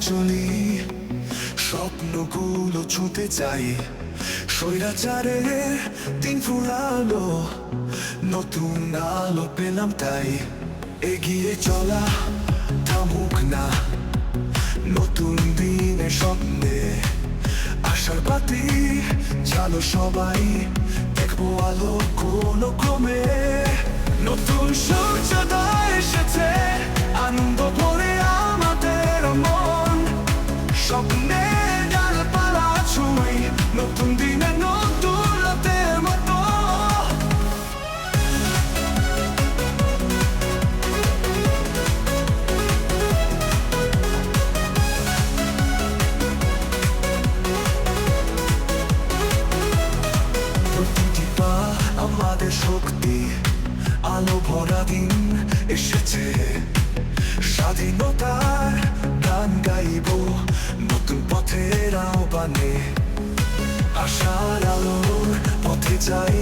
চলি। স্বপ্নগুলো ছুঁতে চাই। স্বৈরাচারের দিন ফুরালো নতুন আলো পেলাম তাই। এগিয়ে চলা থামুক না। নতুন দিনে স্বপ্নে আশার বাতি চালো সবাই, দেখব আলো কোনো ক্রমে। আমাদের শক্তি, আলো ভরা দিন এসেছে। স্বাধীনতার গান গাইব নতুন পথের আহ্বানে। আশার আলোর পথে যাই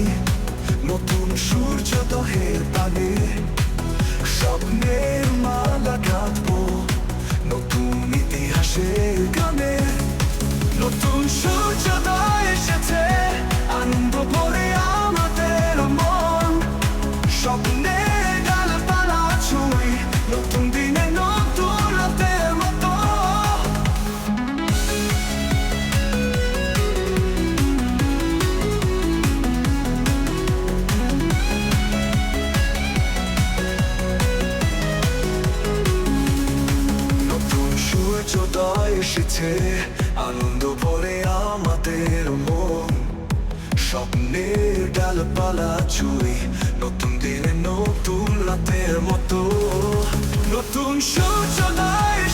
এসেছে, আনন্দ ভরে আমাদের মন। স্বপ্নের ডালপালা চুই নতুন দিনে নতুন রাতের মতো। নতুন সূর্যোদয়